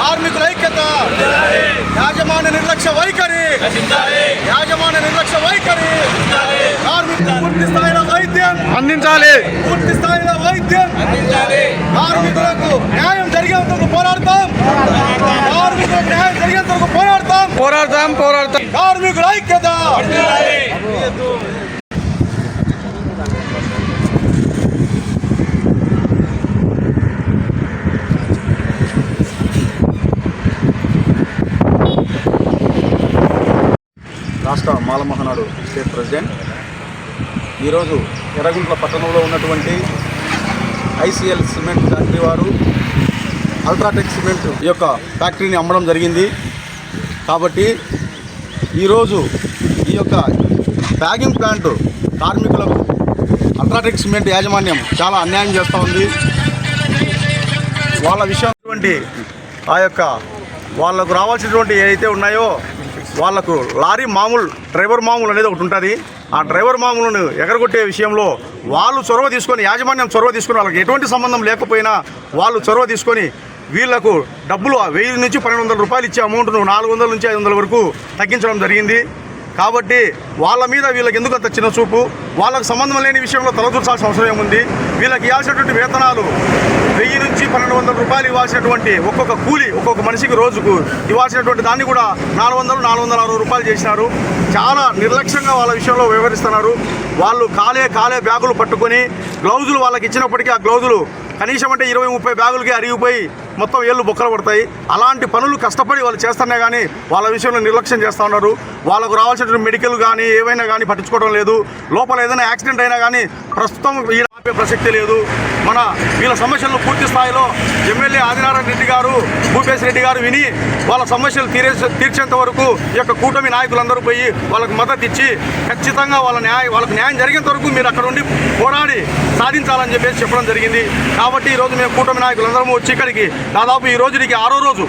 కార్మికుల ఐక్యత. యాజమాన్య నిర్లక్ష్య వైఖరి. యాజమాన్య నిర్లక్ష్య వైఖరి. కార్మికులు పూర్తి స్థాయిలో వైద్యం. అందించాలి. పూర్తి స్థాయిలో వైద్యం. కార్మికులకు న్యాయం జరిగేంత వరకు పోరాడతాం. కార్మికులకు న్యాయం జరిగేంత వరకు పోరాడతాం. పోరాడతాం పోరాడతాం. కార్మికుల ఐక్యత రాష్ట్ర మాలమహనాడు స్టేట్ ప్రెసిడెంట్. ఈరోజు ఎర్రగుంట్ల పట్టణంలో ఉన్నటువంటి ఐసీఎల్ సిమెంట్ ఫ్యాక్టరీ వారు అల్ట్రాటెక్ సిమెంట్ యొక్క ఫ్యాక్టరీని అమ్మడం జరిగింది. కాబట్టి ఈరోజు ఈ యొక్క బ్యాగింగ్ ప్లాంట్ కార్మికులకు అల్ట్రాటెక్ సిమెంట్ యాజమాన్యం చాలా అన్యాయం చేస్తూ ఉంది. వాళ్ళ విషయం ఆ యొక్క వాళ్ళకు రావాల్సినటువంటి ఏదైతే ఉన్నాయో వాళ్ళకు లారీ మామూలు డ్రైవర్ మామూలు అనేది ఒకటి ఉంటుంది. ఆ డ్రైవర్ మామూలను ఎగరగొట్టే విషయంలో వాళ్ళు చొరవ తీసుకొని యాజమాన్యం చొరవ తీసుకొని వాళ్ళకి ఎటువంటి సంబంధం లేకపోయినా వాళ్ళు చొరవ తీసుకొని వీళ్ళకు డబ్బులు వెయ్యి నుంచి పన్నెండు వందల రూపాయలు ఇచ్చే అమౌంట్ను నాలుగు వందల నుంచి ఐదు వందల వరకు తగ్గించడం జరిగింది. కాబట్టి వాళ్ళ మీద వీళ్ళకి ఎందుకు అంత చిన్న చూపు? వాళ్ళకు సంబంధం లేని విషయంలో తలదూర్చాల్సిన అవసరం ఏముంది? వీళ్ళకి ఇవ్వాల్సినటువంటి వేతనాలు వెయ్యి నుంచి పన్నెండు వందల రూపాయలు ఇవ్వాల్సినటువంటి ఒక్కొక్క కూలి ఒక్కొక్క మనిషికి రోజుకు ఇవ్వాల్సినటువంటి దాన్ని కూడా నాలుగు వందలు నాలుగు వందల అరవై రూపాయలు చేసినారు. చాలా నిర్లక్ష్యంగా వాళ్ళ విషయంలో వివరిస్తున్నారు వాళ్ళు కాలే కాలే బ్యాగులు పట్టుకొని గ్లౌజులు వాళ్ళకి ఇచ్చినప్పటికీ ఆ గ్లౌజులు కనీసం అంటే ఇరవై ముప్పై బ్యాగులకి అరిగిపోయి మొత్తం ఏళ్ళు బొక్కలు పడతాయి. అలాంటి పనులు కష్టపడి వాళ్ళు చేస్తున్నా కానీ వాళ్ళ విషయంలో నిర్లక్ష్యం చేస్తూ ఉన్నారు. వాళ్ళకు రావాల్సిన మెడికల్ కానీ ఏవైనా కానీ పట్టించుకోవడం లేదు. లోపల ఏదైనా యాక్సిడెంట్ అయినా కానీ ప్రస్తుతం ఆపే ప్రసక్తి లేదు. మన వీళ్ళ సమస్యలను పూర్తి స్థాయిలో ఎమ్మెల్యే ఆదినారాయణ రెడ్డి గారు భూపేశ్ రెడ్డి గారు విని వాళ్ళ సమస్యలు తీరే తీర్చేంత వరకు ఈ యొక్క కూటమి నాయకులందరూ పోయి వాళ్ళకు మద్దతు ఇచ్చి ఖచ్చితంగా వాళ్ళ న్యాయం వాళ్ళకి న్యాయం జరిగేంత వరకు మీరు అక్కడ ఉండి పోరాడి సాధించాలని చెప్పేసి చెప్పడం జరిగింది. కాబట్టి ఈరోజు మేము కూటమి నాయకులందరము వచ్చి ఇక్కడికి దాదాపు ఈ రోజుకి ఆరో రోజు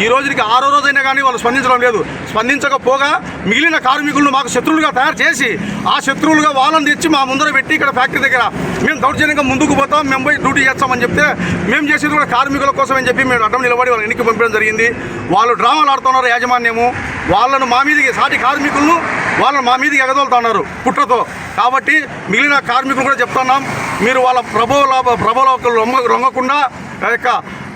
ఈ రోజుకి ఆరో రోజైనా కానీ వాళ్ళు స్పందించడం లేదు. స్పందించకపోగా మిగిలిన కార్మికులను మాకు శత్రువులుగా తయారు చేసి ఆ శత్రువులుగా వాళ్ళని తెచ్చి మా ముందర పెట్టి ఇక్కడ ఫ్యాక్టరీ దగ్గర మేము దౌర్జన్యంగా ముందుకు పోతాం మేము పోయి డ్యూటీ చేస్తామని చెప్తే మేము చేసేది కూడా కార్మికుల కోసం అని చెప్పి మేము అడ్డం నిలబడి వాళ్ళని ఎన్నిక పంపడం జరిగింది. వాళ్ళు డ్రామాలు ఆడుతున్నారు యాజమాన్యము. వాళ్ళను మా మీదకి సాటి కార్మికులను వాళ్ళని మా మీదకి ఎగదోలుతున్నారు పుట్రతో కాబట్టి మిగిలిన కార్మికులు కూడా చెప్తున్నాం మీరు వాళ్ళ ప్రభోల ప్రభోలకు రొంగ రొంగకుండా ఆ యొక్క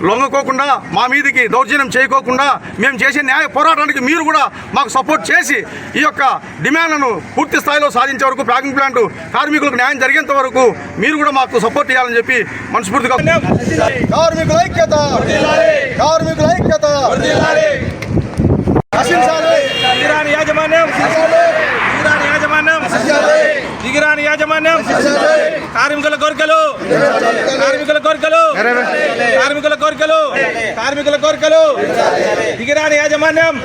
లొంగకోకుండా మా మీదికి దౌర్జన్యం చేయకోకుండా మేము చేసే న్యాయ పోరాటానికి మీరు కూడా మాకు సపోర్ట్ చేసి ఈ యొక్క డిమాండ్లను పూర్తి స్థాయిలో సాధించే వరకు ప్యాకింగ్ ప్లాంట్ కార్మికులకు న్యాయం జరిగేంత వరకు మీరు కూడా మాకు సపోర్ట్ చేయాలని చెప్పి మనస్ఫూర్తిగా కార్మికుల ఐక్యత! కార్మికుల ఐక్యత! యాజమాన్యం! యాజమాన్యం! దిగిరాని యాజమాన్యం! కార్మికుల కోరికలు! కార్మికుల కోరికలు! కార్మికుల కోరికలు. కార్మికుల కోరికలు. దిగిరాని యాజమాన్యం.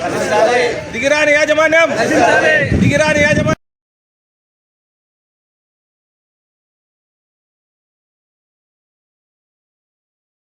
దిగిరాని యాజమాన్యం. దిగిరాని యాజమాన్యం.